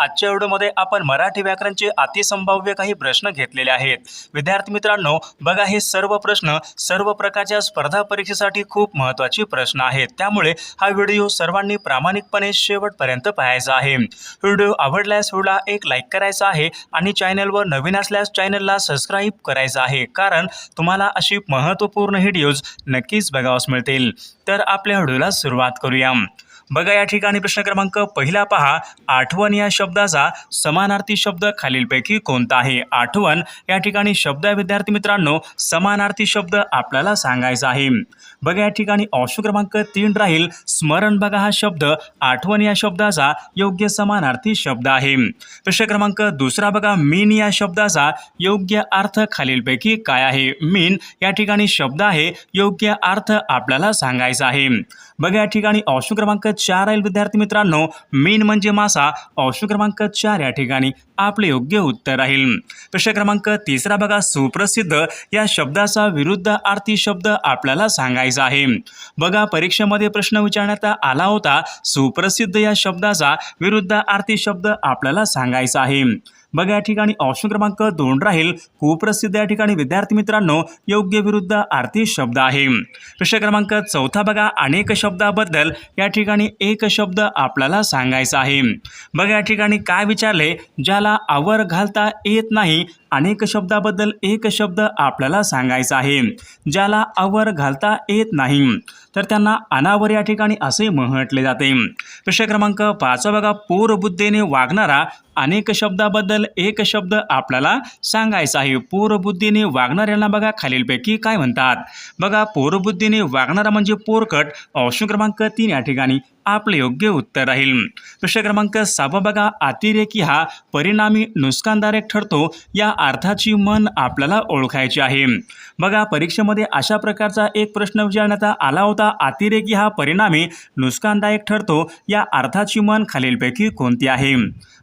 आजच्या व्हिडिओमध्ये आपण मराठी व्याकरणचे अतिसंभाव्य काही प्रश्न घेतलेले आहेत. विद्यार्थी मित्रांनो बघा हे सर्व प्रश्न सर्व प्रकारच्या स्पर्धा परीक्षेसाठी खूप महत्त्वाचे प्रश्न आहेत. त्यामुळे हा व्हिडिओ सर्वांनी प्रामाणिकपणे शेवटपर्यंत पाहायचा आहे. व्हिडिओ आवडल्यास व्हिडिओला एक लाईक करायचा आहे आणि चॅनलवर नवीन असल्यास चॅनलला सबस्क्राईब करायचं आहे. कारण तुम्हाला अशी महत्त्वपूर्ण व्हिडिओज नक्कीच बघावस मिळतील. तर आपल्या व्हिडिओला सुरुवात करूया. बघा या ठिकाणी प्रश्न क्रमांक पहिला पहा. आठवण या शब्दाचा समानार्थी शब्द खालीलपैकी कोणता आहे? आठवण या ठिकाणी शब्द आहे विद्यार्थी मित्रांनो समानार्थी शब्द आपल्याला सांगायचा आहे. बघा या ठिकाणी ऑप्शन क्रमांक तीन राहील. स्मरण बघा हा शब्द. आठवण या शब्दाचा योग्य समानार्थी शब्द आहे. प्रश्न क्रमांक दुसरा बघा. मीन या शब्दाचा योग्य अर्थ खालीलपैकी काय आहे? मीन या ठिकाणी शब्द आहे. योग्य अर्थ आपल्याला सांगायचा आहे. बघा या ठिकाणी ऑप्शन क्रमांक चार राहील विद्यार्थी मित्रांनो. मेन म्हणजे मासा. ऑप्शन क्रमांक चार या ठिकाणी आपले योग्य उत्तर राहील. प्रश्न क्रमांक तिसरा बघा. सुप्रसिद्ध या शब्दाचा विरुद्ध आरती शब्द आपल्याला सांगायचा आहे. बघा परीक्षेमध्ये प्रश्न विचारण्यात आला होता. सुप्रसिद्ध या शब्दाचा विरुद्ध आरती शब्द आपल्याला सांगायचा आहे. बघा या ठिकाणी ऑप्शन क्रमांक दोन राहील. कुप्रसिद्ध या ठिकाणी विद्यार्थी मित्रांनो योग्य विरुद्ध आर्थिक शब्द आहे. प्रश्न क्रमांक चौथा बघा अनेक शब्दाबद्दल या ठिकाणी एक शब्द आपल्याला सांगायचा आहे. बघा या ठिकाणी काय विचारले ज्याला आवर घालता येत नाही अनेक शब्दाबद्दल एक शब्द आपल्याला सांगायचा आहे. ज्याला आवर घालता येत नाही. तर त्यांना अनावर या ठिकाणी असे म्हटले जाते. प्रश्न क्रमांक पाचवा बघा पूर्वबुद्धीने वागणारा अनेक शब्दाबद्दल एक शब्द आपल्याला सांगायचा आहे. पूर्वबुद्धीने वागणाऱ्यांना बघा खालीलपैकी काय म्हणतात? बघा पूर्वबुद्धीने वागणारा म्हणजे पोरकट. ऑप्शन क्रमांक तीन या ठिकाणी. आपले योग्य उत्तर राहील. प्रश्न क्रमांक सहावा बघा. अतिरेकी हा परिणामी नुकसानदायक ठरतो या अर्थाची मन आपल्याला ओळखायची आहे. बघा परीक्षेमध्ये अशा प्रकारचा एक प्रश्न विचारण्यात आला होता. अतिरेकी हा परिणामी नुकसानदायक ठरतो या अर्थाची मन खालीलपैकी कोणती आहे?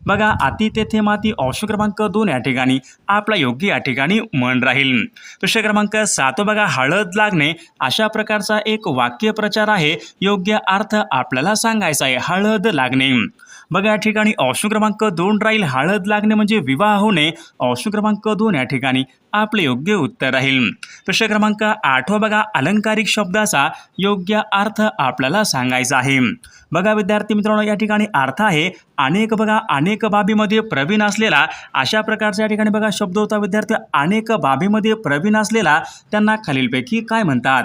बघा अति तेथे माती ऑप्शन क्रमांक दोन या ठिकाणी आपला योग्य या ठिकाणी मन राहील. प्रश्न क्रमांक सात बघा हळद लागणे अशा प्रकारचा एक वाक्य प्रचार आहे. योग्य अर्थ आपल्याला सांगायचा आहे हळद लागणे. बघा या ठिकाणी ऑप्शन क्रमांक दोन राहील. हळद लागणे म्हणजे विवाह होणे. ऑप्शन क्रमांक दोन या ठिकाणी आपले योग्य उत्तर राहील. प्रश्न क्रमांक आठवा बघा. अलंकारिक शब्दाचा योग्य अर्थ आपल्याला सांगायचा आहे. बघा विद्यार्थी मित्रांनो या ठिकाणी अर्थ आहे. अनेक बघा अनेक बाबीमध्ये प्रवीण असलेला. अशा प्रकारचा या ठिकाणी बघा शब्द होता विद्यार्थी. अनेक बाबीमध्ये प्रवीण असलेला. त्यांना खालीलपैकी काय म्हणतात?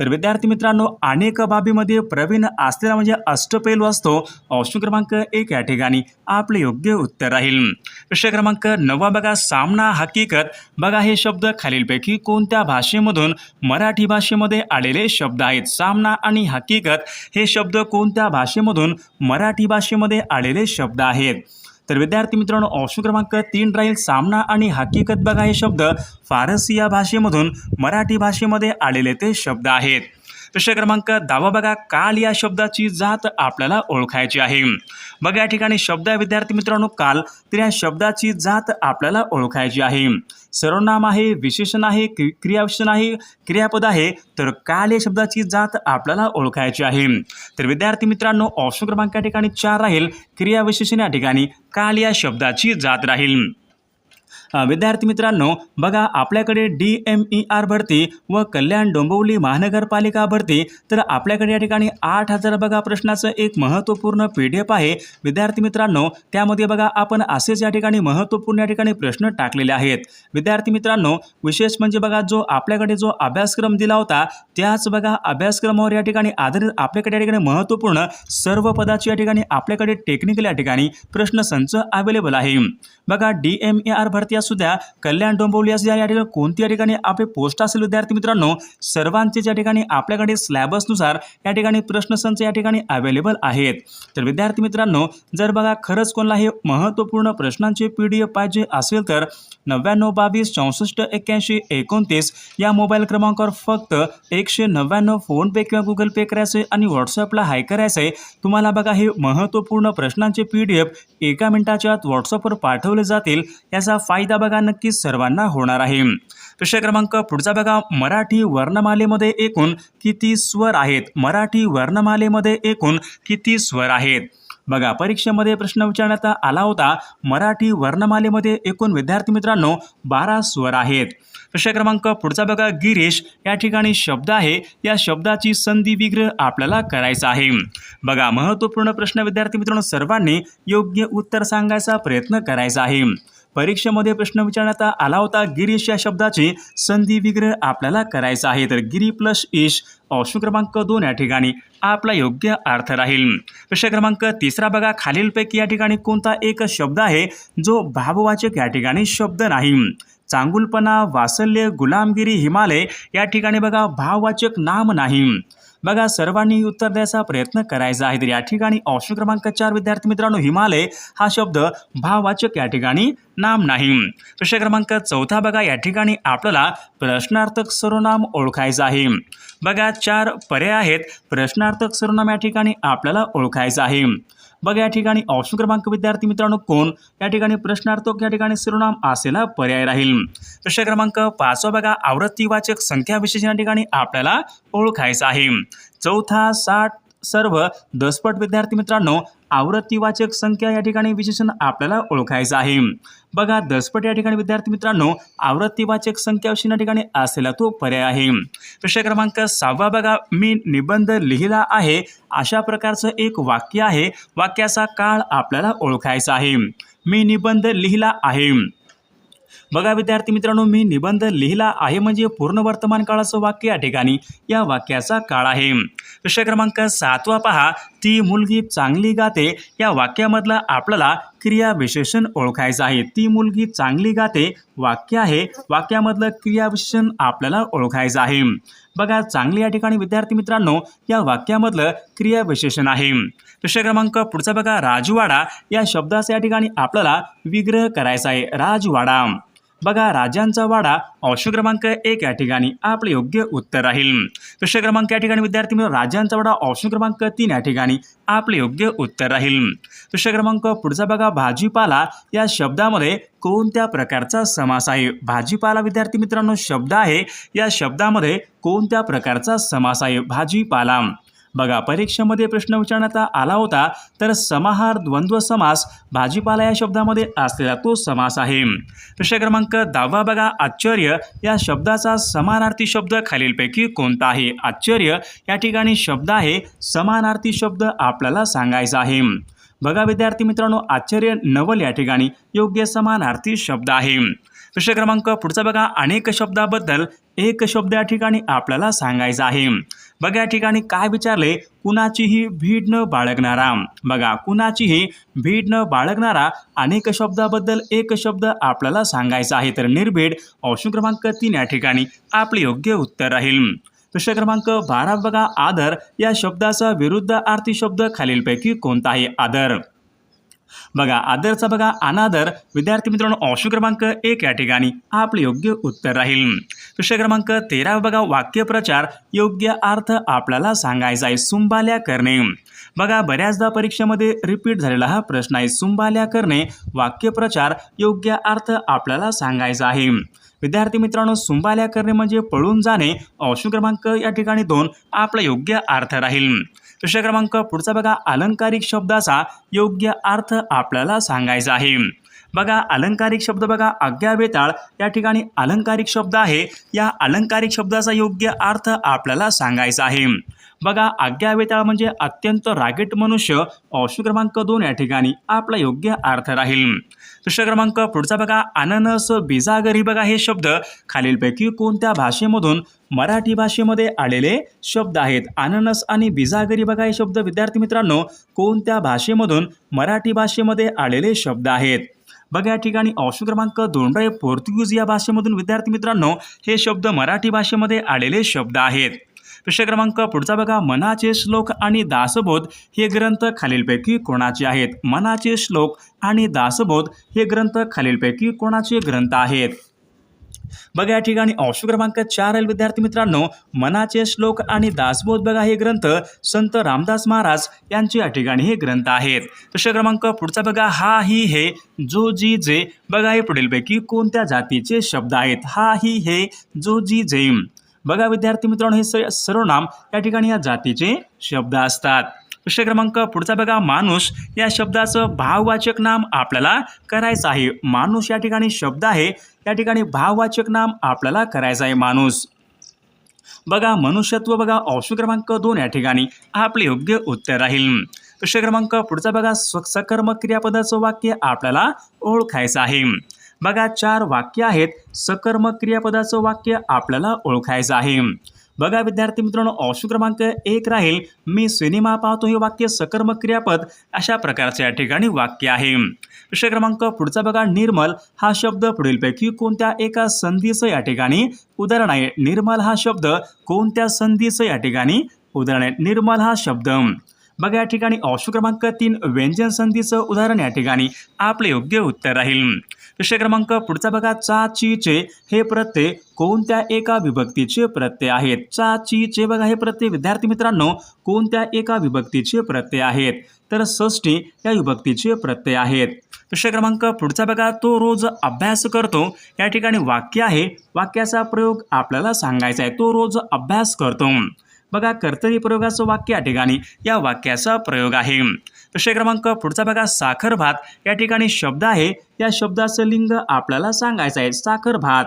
तर विद्यार्थी मित्रांनो अनेक बाबीमध्ये प्रवीण असलेला म्हणजे अष्टपैलू असतो. ऑप्शन क्रमांक एक या ठिकाणी आपले योग्य उत्तर राहील. प्रश्न क्रमांक नवा बघा सामना हकीकत. बघा हे शब्द खालीलपैकी कोणत्या भाषेमधून मराठी भाषेमध्ये आलेले शब्द आहेत? सामना आणि हकीकत हे शब्द कोणत्या भाषेमधून मराठी भाषेमध्ये आलेले शब्द आहेत? तर विद्यार्थी मित्रांनो ऑप्शन क्रमांक तीन राहील सामना आणि हकीकत बघा हे शब्द. फारसी या भाषेमधून मराठी भाषेमध्ये आलेले ते शब्द आहेत. प्रश्न क्रमांक दहावा बघा. काल या शब्दाची जात आपल्याला ओळखायची आहे. बघा या ठिकाणी शब्द आहे विद्यार्थी मित्रांनो काल तर या शब्दाची जात आपल्याला ओळखायची आहे. सर्वनाम आहे विशेषण आहे क्रियाविशेषण आहे क्रियापद आहे तर काल या शब्दाची जात आपल्याला ओळखायची आहे. तर विद्यार्थी मित्रांनो ऑप्शन क्रमांक या ठिकाणी चार राहील. क्रियाविशेषण या ठिकाणी काल या शब्दाची जात राहील. विद्यार्थी मित्रांनो बघा आपल्याकडे डी एम ई आर भरती व कल्याण डोंबिवली महानगरपालिका भरती. तर आपल्याकडे या ठिकाणी आठ हजार बघा प्रश्नाचं एक महत्त्वपूर्ण पी डी एफ आहे. विद्यार्थी मित्रांनो त्यामध्ये बघा आपण असेच या ठिकाणी महत्त्वपूर्ण या ठिकाणी प्रश्न टाकलेले आहेत. विद्यार्थी मित्रांनो विशेष म्हणजे बघा जो आपल्याकडे जो अभ्यासक्रम दिला होता त्याच बघा अभ्यासक्रमावर या ठिकाणी आधारित आपल्याकडे या ठिकाणी महत्त्वपूर्ण सर्व पदाची या ठिकाणी आपल्याकडे टेक्निकल या ठिकाणी प्रश्नसंच अवेलेबल आहे. बघा डी एम ए आर भरती असू द्या कल्याण डोंबिवली असू द्या या ठिकाणी कोणती या ठिकाणी आपले पोस्ट असेल विद्यार्थी मित्रांनो सर्वांचे या ठिकाणी आपल्याकडे स्लॅबसनुसार या ठिकाणी प्रश्नसंच या ठिकाणी अवेलेबल आहेत. तर विद्यार्थी मित्रांनो जर बघा खरंच कोणाला हे महत्त्वपूर्ण प्रश्नांचे पी डी एफ पाहिजे असेल तर नव्याण्णव बावीस चौसष्ट एक्क्याऐंशी एकोणतीस या मोबाईल क्रमांकावर फक्त एकशे नव्याण्णव फोनपे किंवा गुगल पे करायचे आणि व्हॉट्सअपला हाय करायचं. आहे तुम्हाला बघा हे महत्त्वपूर्ण प्रश्नांचे पी डी एफ एका मिनिटाच्या आत व्हॉट्सअपवर पाठवले जातील. याचा फायदा बघा नक्कीच सर्वांना होणार आहे. प्रश्न क्रमांक पुढचा बघा. मराठी वर्णमालेमध्ये एकूण किती स्वर आहेत? मराठी वर्णमालेमध्ये एकूण किती स्वर आहेत? बघा परीक्षेमध्ये प्रश्न विचारण्यात आला होता. मराठी वर्णमालेमध्ये एकूण विद्यार्थी मित्रांनो बारा स्वर आहेत. प्रश्न क्रमांक पुढचा बघा. गिरीश या ठिकाणी शब्द आहे. या शब्दाची संधी विग्रह आपल्याला करायचा आहे. बघा महत्त्वपूर्ण प्रश्न विद्यार्थी मित्रांनो सर्वांनी योग्य उत्तर सांगायचा प्रयत्न करायचा आहे. परीक्षेमध्ये प्रश्न विचारण्यात आला होता. गिरीश या शब्दाची संधी विग्रह आपल्याला करायचा आहे. तर गिरी प्लस ईश ऑप्शन क्रमांक दोन या ठिकाणी आपला योग्य अर्थ राहील. प्रश्न क्रमांक तिसरा बघा. खालीलपैकी या ठिकाणी कोणता एक शब्द आहे? जो भाववाचक या ठिकाणी शब्द नाही. चांगुलपणा वासल्य गुलामगिरी हिमालय या ठिकाणी बघा. भाववाचक नाम नाही. बघा सर्वांनी उत्तर द्यायचा प्रयत्न करायचा आहे. तर या ठिकाणी ऑप्शन क्रमांक चार विद्यार्थी मित्रांनो हिमालय. हा शब्द भाववाचक या ठिकाणी नाम नाही. प्रश्न क्रमांक चौथा बघा या ठिकाणी आपल्याला प्रश्नार्थक सर्वनाम ओळखायचं आहे. बघा चार पर्याय आहेत. प्रश्नार्थक सर्वनाम या ठिकाणी आपल्याला ओळखायचं आहे. बघा या ठिकाणी ऑप्शन क्रमांक विद्यार्थी मित्रांनो कोण? या ठिकाणी प्रश्नार्थक या ठिकाणी शिरोनाम असेला पर्याय राहील. प्रश्न क्रमांक पाचवा बघा आवृत्तीवाचक संख्या विशेष या ठिकाणी आपल्याला ओळखायचं आहे. चौथा साठ सर्व दसपट विद्यार्थी मित्रांनो आवृत्तीवाचक संख्या या ठिकाणी विशेषण आपल्याला ओळखायचं आहे. बघा दसपट या ठिकाणी विद्यार्थी मित्रांनो आवृत्तीवाचक संख्या विषयी या ठिकाणी असलेला तो पर्याय आहे. प्रश्न क्रमांक सहावा बघा मी निबंध लिहिला आहे अशा प्रकारचं एक वाक्य आहे वाक्याचा काळ आपल्याला ओळखायचा आहे. मी निबंध लिहिला आहे. बघा विद्यार्थी मित्रांनो मी निबंध लिहिला आहे म्हणजे पूर्ण वर्तमान काळाचं वाक्य या ठिकाणी. या वाक्याचा काळ आहे. प्रश्न क्रमांक सातवा पहा. ती मुलगी चांगली गाते. या वाक्यामधला आपल्याला क्रियाविशेषण ओळखायचं आहे. ती मुलगी चांगली गाते वाक्य आहे. वाक्यामधलं क्रियाविशेषण आपल्याला ओळखायचं आहे. बघा चांगली या ठिकाणी विद्यार्थी मित्रांनो या वाक्यामधलं क्रियाविशेषण आहे. प्रश्न क्रमांक पुढचा बघा. राजवाडा. या शब्दाचा या ठिकाणी आपल्याला विग्रह करायचा आहे. राजवाडा. बघा राजांचा वाडा ऑप्शन क्रमांक एक या ठिकाणी आपले योग्य उत्तर राहील. प्रश्न क्रमांक या ठिकाणी विद्यार्थी मित्र राजांचा वाडा ऑप्शन क्रमांक तीन या ठिकाणी आपले योग्य उत्तर राहील. प्रश्न क्रमांक पुढचा बघा भाजीपाला या शब्दामध्ये कोणत्या प्रकारचा समास आहे? भाजीपाला विद्यार्थी मित्रांनो शब्द आहे. या शब्दामध्ये कोणत्या प्रकारचा समास आहे? भाजीपाला. बघा परीक्षेमध्ये प्रश्न विचारण्यात आला होता तर समाहार द्वंद्व समास भाजीपाला या शब्दामध्ये असलेला तो समास आहे. प्रश्न क्रमांक दहावा बघा आश्चर्य या शब्दाचा समानार्थी शब्द खालीलपैकी कोणता आहे? आश्चर्य या ठिकाणी शब्द आहे समानार्थी शब्द आपल्याला सांगायचा आहे. बघा विद्यार्थी मित्रांनो आश्चर्य नवल या ठिकाणी योग्य समानार्थी शब्द आहे. प्रश्न क्रमांक पुढचा बघा अनेक शब्दाबद्दल एक शब्द या ठिकाणी आपल्याला सांगायचा आहे. बघा या ठिकाणी काय विचारले कुणाचीही भीड न बाळगणारा. बघा कुणाचीही भीड न बाळगणारा अनेक शब्दाबद्दल एक शब्द आपल्याला सांगायचा आहे तर निर्भीड ऑप्शन क्रमांक तीन या ठिकाणी आपले योग्य उत्तर राहील. प्रश्न क्रमांक बारा बघा आदर. या शब्दाचा विरुद्ध अर्थी शब्द खालीलपैकी कोणता आहे आदर? बघा आदरचा बघा अनादर. विद्यार्थी मित्रांनो ऑप्शन क्रमांक एक या ठिकाणी. आपले योग्य उत्तर राहील. प्रश्न क्रमांक तेरा बघा वाक्यप्रचार योग्य अर्थ आपल्याला सांगायचा आहे. सुंबाल्या करणे. बघा बऱ्याचदा परीक्षेमध्ये रिपीट झालेला हा प्रश्न आहे. सुंबाल्या करणे वाक्यप्रचार योग्य अर्थ आपल्याला सांगायचा आहे. विद्यार्थी मित्रांनो सुंबाल्या करणे म्हणजे पळून जाणे. ऑप्शन क्रमांक या ठिकाणी दोन आपला योग्य अर्थ राहील. प्रश्न क्रमांक पुढचा बघा अलंकारिक शब्दाचा योग्य अर्थ आपल्याला सांगायचा आहे. बघा अलंकारिक शब्द बघा आज्ञा वेताळ या ठिकाणी अलंकारिक शब्द आहे. या अलंकारिक शब्दाचा योग्य अर्थ आपल्याला सांगायचा आहे. बघा आज्ञा वेताळ म्हणजे अत्यंत रागीट मनुष्य. ऑप्शन क्रमांक दोन या ठिकाणी आपला योग्य अर्थ राहील. प्रश्न क्रमांक पुढचा बघा. अननस बिजागरी बघा हे शब्द. खालीलपैकी कोणत्या भाषेमधून मराठी भाषेमध्ये आलेले शब्द आहेत? अननस आणि बिजागरी बघा हे शब्द. विद्यार्थी मित्रांनो कोणत्या भाषेमधून मराठी भाषेमध्ये आलेले शब्द आहेत? बघा या ठिकाणी ऑप्शन क्रमांक दोन पोर्तुगीज या भाषेमधून विद्यार्थी मित्रांनो हे शब्द मराठी भाषेमध्ये आलेले शब्द आहेत. प्रश्न क्रमांक पुढचा बघा. मनाचे श्लोक आणि दासबोध हे ग्रंथ खालीलपैकी कोणाचे आहेत? मनाचे श्लोक आणि दासबोध हे ग्रंथ खालीलपैकी कोणाचे ग्रंथ आहेत? बघा या ठिकाणी ऑप्शन क्रमांक चार आहे. विद्यार्थी मित्रांनो मनाचे श्लोक आणि दासबोध बघा. हे ग्रंथ संत रामदास महाराज यांचे या ठिकाणी हे ग्रंथ आहेत. प्रश्न क्रमांक पुढचा बघा. हा ही हे जो जी जे. बघा हे पुढीलपैकी कोणत्या जातीचे शब्द आहेत? हा ही हे जो जी जे. बघा विद्यार्थी मित्रांनो हे स- सर्व नाम या ठिकाणी या जातीचे शब्द असतात. प्रश्न क्रमांक पुढचा बघा माणूस या शब्दाचं भाववाचक नाम आपल्याला करायचं आहे. माणूस या ठिकाणी शब्द आहे या ठिकाणी भाववाचक नाम आपल्याला करायचं आहे माणूस. बघा मनुष्यत्व बघा ऑप्शन क्रमांक दोन या ठिकाणी आपले योग्य उत्तर राहील. प्रश्न क्रमांक पुढचा बघा स्व- क्रियापदाचं वाक्य आपल्याला ओळखायचं आहे. बघा चार वाक्य आहेत. सकर्मक क्रियापदाचं वाक्य आपल्याला ओळखायचं आहे. बघा विद्यार्थी मित्रांनो ऑप्शन क्रमांक एक राहील. मी सिनेमा पाहतो हे वाक्य सकर्मक क्रियापद अशा प्रकारचे या ठिकाणी वाक्य आहे. प्रश्न क्रमांक पुढचा बघा निर्मल. हा शब्द पुढीलपैकी कोणत्या एका संधीचं या ठिकाणी उदाहरण आहे? निर्मल हा शब्द कोणत्या संधीचं या ठिकाणी उदाहरण आहे? निर्मल हा शब्द. बघा या ठिकाणी ऑप्शन क्रमांक तीन व्यंजन संधीचं उदाहरण या ठिकाणी आपले योग्य उत्तर राहील. विषय क्रमांक पुढचा बघा. चा ची चे हे प्रत्यय कोणत्या एका विभक्तीचे प्रत्यय आहेत? चा ची चे बघा हे प्रत्यय. विद्यार्थी मित्रांनो कोणत्या एका विभक्तीचे प्रत्यय आहेत? तर षष्टी या विभक्तीचे प्रत्यय आहेत. विषय क्रमांक पुढचा बघा. तो रोज अभ्यास करतो. या ठिकाणी वाक्य आहे. वाक्याचा प्रयोग आपल्याला सांगायचा आहे. तो रोज अभ्यास करतो. बघा कर्तरी प्रयोगाचं वाक्य या ठिकाणी. या वाक्याचा प्रयोग आहे. प्रश्न क्रमांक पुढचा बघा साखर भात. या ठिकाणी शब्द आहे. या शब्दाचं लिंग आपल्याला सांगायचं आहे. साखर भात.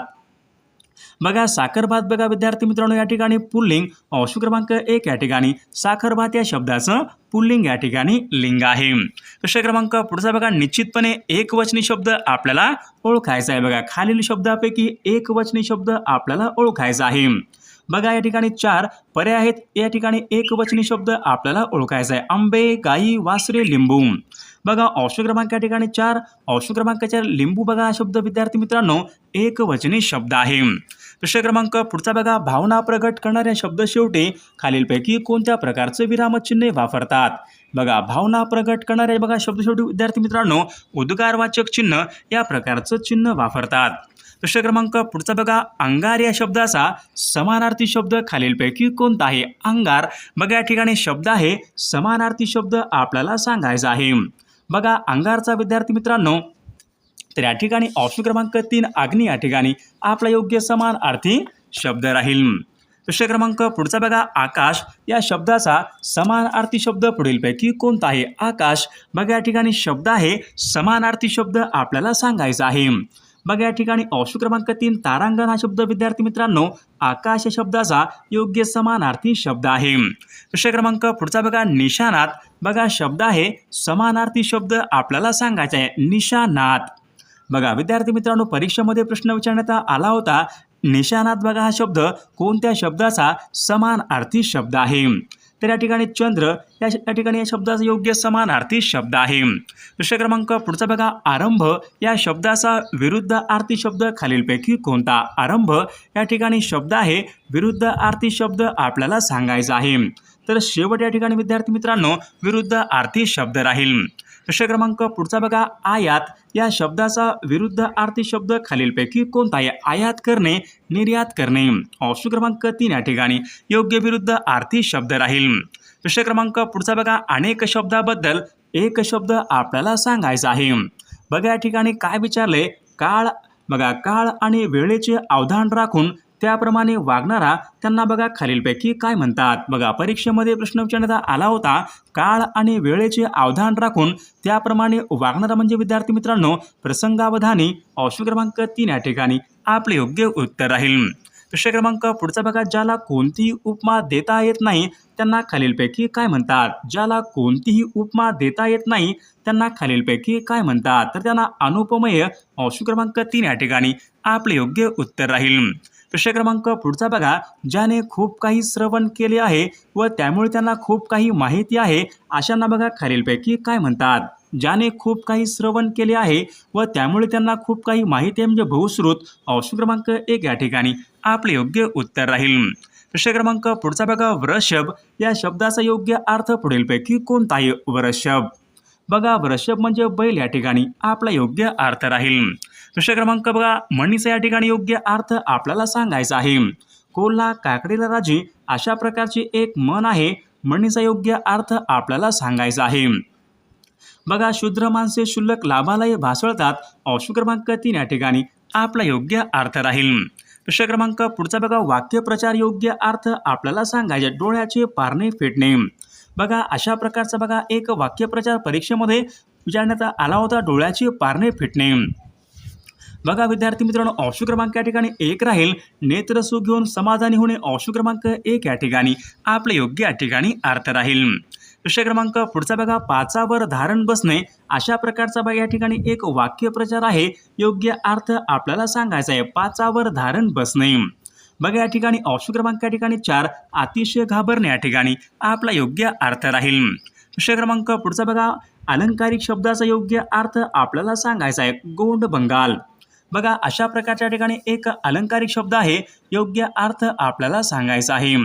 बघा साखर भात बघा विद्यार्थी मित्रांनो या ठिकाणी पुल्लिंग. ऑप्शन क्रमांक एक या ठिकाणी. साखर भात या शब्दाचं पुल्लिंग या ठिकाणी लिंग आहे. प्रश्न क्रमांक पुढचा बघा निश्चितपणे एक वचनी शब्द आपल्याला ओळखायचा आहे. बघा खालील शब्दापैकी एक वचनी शब्द आपल्याला ओळखायचा आहे. बघा या ठिकाणी चार पर्याय आहेत. या ठिकाणी एक वचनी शब्द आपल्याला ओळखायचा आहे. आंबे गाई वासरे लिंबू. बघा ऑप्शन क्रमांक या ठिकाणी चार. ऑप्शन क्रमांकाच्या लिंबू बघा हा शब्द विद्यार्थी मित्रांनो एक वचनी शब्द आहे. प्रश्न क्रमांक पुढचा बघा. भावना प्रगट करणाऱ्या शब्द शेवटी खालीलपैकी कोणत्या प्रकारचे विरामचिन्हे वापरतात? बघा भावना प्रगट करणारे बघा शब्द शेवटी विद्यार्थी मित्रांनो उद्गारवाचक चिन्ह या प्रकारचं चिन्ह वापरतात. प्रश्न क्रमांक पुढचा बघा. अंगार या शब्दाचा समानार्थी शब्द खालीलपैकी कोणता आहे अंगार? बघा या ठिकाणी शब्द आहे समानार्थी शब्द आपल्याला सांगायचा आहे. बघा अंगारचा विद्यार्थी मित्रांनो तर या ठिकाणी ऑप्शन क्रमांक तीन अग्नी या ठिकाणी आपला योग्य समानार्थी शब्द राहील. प्रश्न क्रमांक पुढचा बघा आकाश या शब्दाचा समानार्थी शब्द पुढीलपैकी कोणता आहे आकाश? बघा या ठिकाणी शब्द आहे समानार्थी शब्द आपल्याला सांगायचा आहे. बघा या ठिकाणी अंश क्रमांक तीन तारांगण हा शब्द विद्यार्थी मित्रांनो आकाश या शब्दाचा योग्य समानार्थी शब्द आहे. प्रश्न क्रमांक पुढचा बघा निशाणात बघा शब्द आहे समानार्थी शब्द आपल्याला सांगायचा आहे निशाणात बघा विद्यार्थी मित्रांनो परीक्षेमध्ये प्रश्न विचारण्यात आला होता. निशाणात बघा हा शब्द कोणत्या शब्दाचा समानार्थी शब्द आहे? तर या ठिकाणी चंद्र या या ठिकाणी या शब्दाचा योग्य समानार्थी शब्द आहे. प्रश्न क्रमांक पुढचा बघा आरंभ. या शब्दाचा विरुद्ध आरती शब्द खालीलपैकी कोणता? आरंभ. या ठिकाणी शब्द आहे विरुद्ध आरती शब्द आपल्याला सांगायचा आहे. तर शेवट या ठिकाणी विद्यार्थी मित्रांनो विरुद्ध आर्थी शब्द राहील. प्रश्न क्रमांक पुढचा बघा. आयात. या शब्दाचा विरुद्ध आर्थी शब्द खालीलपैकी कोणता आहे आयात करणे निर्यात करणे. ऑप्शन क्रमांक तीन या ठिकाणी. योग्य विरुद्ध आर्थी शब्द राहील. प्रश्न क्रमांक पुढचा बघा. अनेक शब्दाबद्दल एक शब्द आपल्याला सांगायचा आहे. बघा या ठिकाणी काय विचारले? काळ. बघा काळ आणि वेळेचे अवधान राखून त्याप्रमाणे वागणारा त्यांना बघा खालीलपैकी काय म्हणतात. बघा परीक्षेमध्ये प्रश्न विचारण्यात आला होता काळ आणि वेळेचे अवधान राखून त्याप्रमाणे वागणारा म्हणजे विद्यार्थी मित्रांनो प्रसंगावधानी ऑप्शन क्रमांक तीन या ठिकाणी आपले योग्य उत्तर राहील. प्रश्न क्रमांक पुढचा बघा ज्याला कोणतीही उपमा देता येत नाही त्यांना खालीलपैकी काय म्हणतात? ज्याला कोणतीही उपमा देता येत नाही त्यांना खालीलपैकी काय म्हणतात? तर त्यांना अनुपमेय ऑप्शन क्रमांक तीन या ठिकाणी आपले योग्य उत्तर राहील. प्रश्न क्रमांक पुढचा बघा ज्याने खूप काही श्रवण केले आहे व त्यामुळे त्यांना खूप काही माहिती आहे अशांना बघा खालीलपैकी काय म्हणतात. ज्याने खूप काही श्रवण केले आहे व त्यामुळे त्यांना खूप काही माहिती आहे म्हणजे बहुश्रुत ऑप्शन क्रमांक एक या ठिकाणी. आपले योग्य उत्तर राहील. प्रश्न क्रमांक पुढचा बघा वृषभ. या शब्दाचा योग्य अर्थ पुढीलपैकी कोणता आहे वृषभ. बघा वृषभ म्हणजे बैल या ठिकाणी आपला योग्य अर्थ राहील. प्रश्न क्रमांक बघा. म्हणीचा या ठिकाणी योग्य अर्थ आपल्याला सांगायचा आहे. कोल्हा काकडीला राजे अशा प्रकारची एक मन आहे. म्हणीचा योग्य अर्थ आपल्याला सांगायचा आहे. बघा शूद्र माणसे शुल्लक लाभालाही भासळतात. ऑप्शन क्रमांक तीन या ठिकाणी आपला योग्य अर्थ राहील. प्रश्न क्रमांक पुढचा बघा. वाक्यप्रचार योग्य अर्थ आपल्याला सांगायचे. डोळ्याचे पारणे फेटणे. बघा अशा प्रकारचा बघा एक वाक्यप्रचार परीक्षेमध्ये विचारण्यात आला होता. डोळ्याची पारणे फिटणे. बघा विद्यार्थी मित्रांनो ऑप्शन क्रमांक या ठिकाणी एक राहील. नेत्र सुख घेऊन समाधानी होणे ऑप्शन क्रमांक एक या ठिकाणी. आपले योग्य या ठिकाणी अर्थ राहील. विषय क्रमांक पुढचा बघा पाचावर धारण बसणे. अशा प्रकारचा बघा या ठिकाणी एक वाक्यप्रचार आहे. योग्य अर्थ आपल्याला सांगायचा आहे पाचावर धारण बसणे. बघा या ठिकाणी ऑप्शन क्रमांक या ठिकाणी चार अतिशय घाबरणे या ठिकाणी आपला योग्य अर्थ राहील. विषय क्रमांक पुढचा बघा अलंकारिक शब्दाचा योग्य अर्थ आपल्याला सांगायचा आहे गोंड बंगाल बघा अशा प्रकारच्या ठिकाणी एक अलंकारिक शब्द आहे योग्य अर्थ आपल्याला सांगायचा आहे.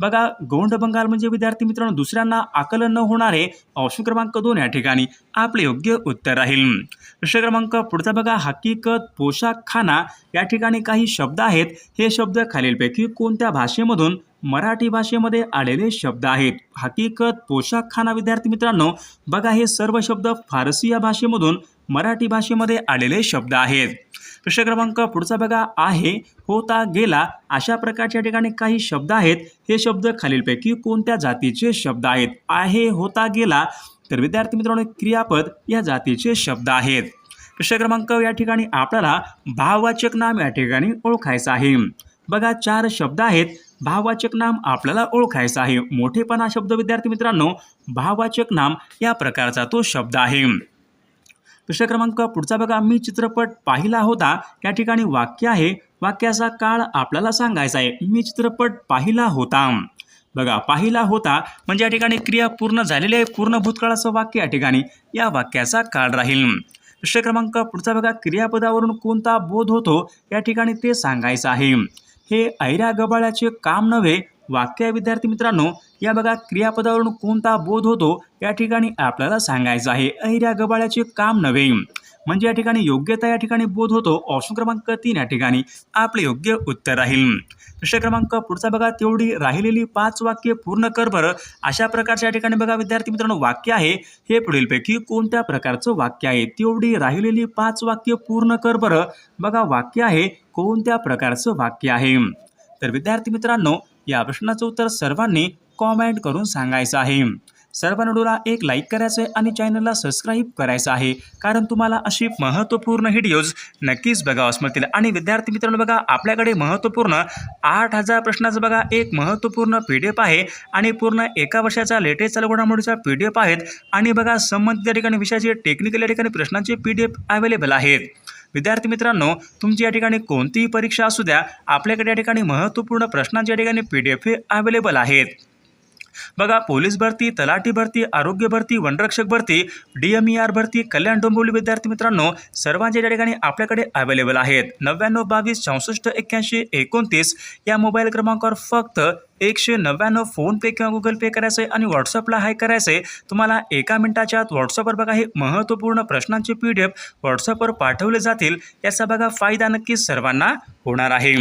बघा गोंड बंगाल म्हणजे विद्यार्थी मित्रांनो दुसऱ्यांना आकलन न होणारे ऑप्शन क्रमांक दोन या ठिकाणी आपले योग्य उत्तर राहील. प्रश्न क्रमांक पुढचा बघा हकीकत पोशाख खाना या ठिकाणी काही शब्द आहेत. हे शब्द खालीलपैकी कोणत्या भाषेमधून मराठी भाषेमध्ये आलेले शब्द आहेत? हकीकत पोशाख खाना विद्यार्थी मित्रांनो बघा हे सर्व शब्द फारसी या भाषेमधून मराठी भाषेमध्ये आलेले शब्द आहेत. प्रश्न क्रमांक पुढचा बघा आहे होता गेला. अशा प्रकारच्या ठिकाणी काही शब्द आहेत. हे शब्द खालीलपैकी कोणत्या जातीचे शब्द आहेत? आहे होता गेला. तर विद्यार्थी मित्रांनो क्रियापद या जातीचे शब्द आहेत. प्रश्न क्रमांक या ठिकाणी आपल्याला भाववाचक नाम या ठिकाणी ओळखायचं आहे. बघा चार शब्द आहेत. भाववाचक नाम आपल्याला ओळखायचं आहे. मोठेपणा शब्द विद्यार्थी मित्रांनो भाववाचक नाम या प्रकारचा तो शब्द आहे. प्रश्न क्रमांक पुढचा बघा मी चित्रपट पाहिला होता. या ठिकाणी वाक्य आहे. वाक्याचा काळ आपल्याला सांगायचा आहे. मी चित्रपट पाहिला होता. बघा पाहिला होता म्हणजे या ठिकाणी क्रिया पूर्ण झालेली आहे. पूर्ण भूतकाळाचं वाक्य या ठिकाणी. या वाक्याचा काळ राहील. प्रश्न क्रमांक पुढचा बघा क्रियापदावरून कोणता बोध होतो? या ठिकाणी ते सांगायचं आहे. हे ऐऱ्या गबाळ्याचे काम नव्हे वाक्य आहे विद्यार्थी मित्रांनो या बघा क्रियापदावरून कोणता बोध होतो या ठिकाणी आपल्याला सांगायचं आहे. अहिऱ्या गबाळ्याचे काम नव्हे. म्हणजे या ठिकाणी योग्यता या ठिकाणी बोध होतो ऑप्शन क्रमांक तीन या ठिकाणी आपले योग्य उत्तर राहील. प्रश्न क्रमांक पुढचा बघा तेवढी राहिलेली पाच वाक्य पूर्ण कर बरं. अशा प्रकारच्या या ठिकाणी बघा विद्यार्थी मित्रांनो वाक्य आहे. हे पुढीलपैकी कोणत्या प्रकारचं वाक्य आहे? तेवढी राहिलेली पाच वाक्य पूर्ण कर बरं. बघा वाक्य आहे कोणत्या प्रकारचं वाक्य आहे? तर विद्यार्थी मित्रांनो या प्रश्नाचं उत्तर सर्वांनी कॉमेंट करून सांगायचं आहे. सर्व व्हिडिओला एक लाईक करायचं आहे आणि चॅनलला सबस्क्राईब करायचं आहे. कारण तुम्हाला अशी महत्त्वपूर्ण व्हिडिओज नक्कीच बघावं मिळतील आणि विद्यार्थी मित्रांनो बघा आपल्याकडे महत्त्वपूर्ण आठ हजार प्रश्नाचं बघा एक महत्त्वपूर्ण पी डी एफ आहे आणि पूर्ण एका वर्षाचा लेटेस्ट चालू घडामोडीचा पी डी एफ आहेत. आणि बघा संबंधित ठिकाणी विषयाचे टेक्निकल या ठिकाणी प्रश्नांचे पी डी एफ अवेलेबल आहेत. विद्यार्थी मित्रांनो तुमची या ठिकाणी कोणतीही परीक्षा असू द्या आपल्याकडे या ठिकाणी महत्त्वपूर्ण प्रश्नांच्या या ठिकाणी पी डी एफ अवेलेबल आहेत. बघा पोलीस भरती तलाठी भरती आरोग्य भरती वनरक्षक भरती डी एम ई आर भरती कल्याण डोंबिवली विद्यार्थी मित्रांनो सर्वांच्या या ठिकाणी आपल्याकडे अवेलेबल आहेत. नव्याण्णव बावीस चौसष्ट एक्क्याऐंशी एकोणतीस या मोबाईल क्रमांकावर फक्त एकशे नव्याण्णव फोनपे किंवा गुगल पे करायचं आहे आणि व्हॉट्सअपला हाय करायचं आहे. तुम्हाला एका मिनिटाच्या आत व्हॉट्सअपवर बघा हे महत्त्वपूर्ण प्रश्नांचे पी डी एफ व्हॉट्सअपवर पाठवले जातील. याचा बघा फायदा नक्की सर्वांना होणार आहे.